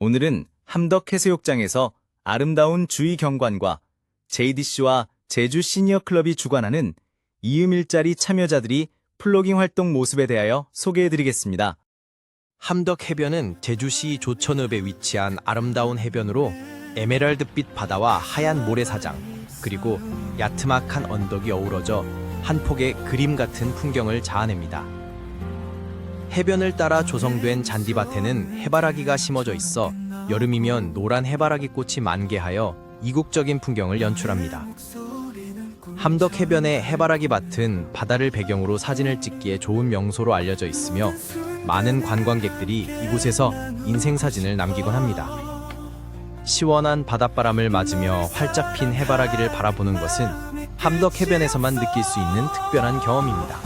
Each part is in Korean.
오늘은 함덕 해수욕장에서 아름다운 주위 경관과 JDC와 제주 시니어 클럽이 주관하는 이음 일자리 참여자들이 플로깅 활동 모습에 대하여 소개해드리겠습니다. 함덕 해변은 제주시 조천읍에 위치한 아름다운 해변으로 에메랄드빛 바다와 하얀 모래사장 그리고 야트막한 언덕이 어우러져 한 폭의 그림 같은 풍경을 자아냅니다. 해변을 따라 조성된 잔디밭에는 해바라기가 심어져 있어 여름이면 노란 해바라기 꽃이 만개하여 이국적인 풍경을 연출합니다. 함덕 해변의 해바라기 밭은 바다를 배경으로 사진을 찍기에 좋은 명소로 알려져 있으며 많은 관광객들이 이곳에서 인생 사진을 남기곤 합니다. 시원한 바닷바람을 맞으며 활짝 핀 해바라기를 바라보는 것은 함덕 해변에서만 느낄 수 있는 특별한 경험입니다.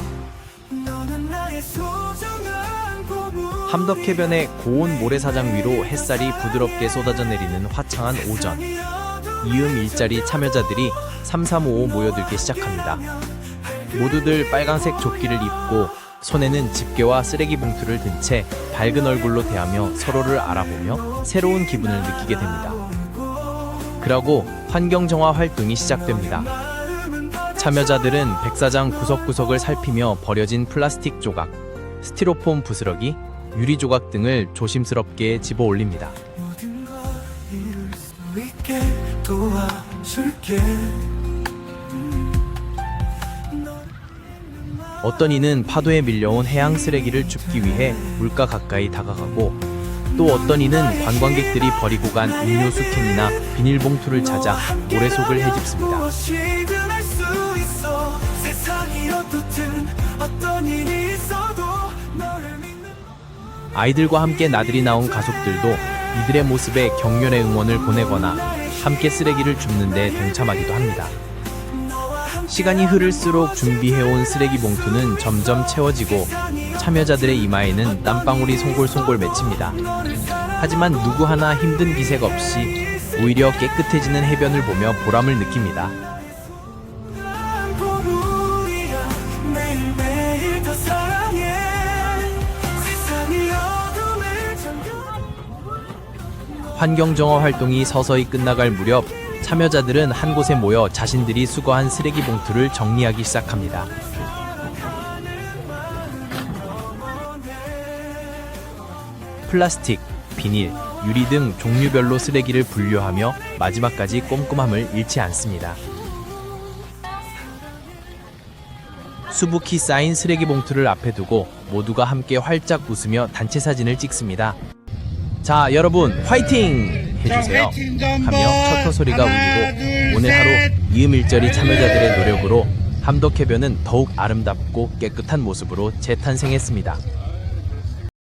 함덕 해변의 고온 모래사장 위로 햇살이 부드럽게 쏟아져 내리는 화창한 오전. 이음 일자리 참여자들이 3355 모여들기 시작합니다. 모두들 빨간색 조끼를 입고 손에는 집게와 쓰레기 봉투를 든 채 밝은 얼굴로 대하며 서로를 알아보며 새로운 기분을 느끼게 됩니다. 그러고 환경 정화 활동이 시작됩니다. 참여자들은 백사장 구석구석을 살피며 버려진 플라스틱 조각, 스티로폼 부스러기, 유리 조각 등을 조심스럽게 집어 올립니다. 어떤 이는 파도에 밀려온 해양 쓰레기를 줍기 위해 물가 가까이 다가가고 또 어떤 이는 관광객들이 버리고 간 음료수 캔이나 비닐봉투를 찾아 모래 속을 헤집습니다. 어떤 일이 있어도 아이들과 함께 나들이 나온 가족들도 이들의 모습에 격려의 응원을 보내거나 함께 쓰레기를 줍는 데 동참하기도 합니다. 시간이 흐를수록 준비해온 쓰레기 봉투는 점점 채워지고 참여자들의 이마에는 땀방울이 송골송골 맺힙니다. 하지만 누구 하나 힘든 기색 없이 오히려 깨끗해지는 해변을 보며 보람을 느낍니다. 환경정화 활동이 서서히 끝나갈 무렵 참여자들은 한 곳에 모여 자신들이 수거한 쓰레기 봉투를 정리하기 시작합니다. 플라스틱, 비닐, 유리 등 종류별로 쓰레기를 분류하며 마지막까지 꼼꼼함을 잃지 않습니다. 수북히 쌓인 쓰레기 봉투를 앞에 두고 모두가 함께 활짝 웃으며 단체 사진을 찍습니다. 자, 여러분 화이팅 해주세요. 하며 첫터 소리가 울리고 오늘 하루 이음일절이 참여자들의 노력으로 함덕해변은 더욱 아름답고 깨끗한 모습으로 재탄생했습니다.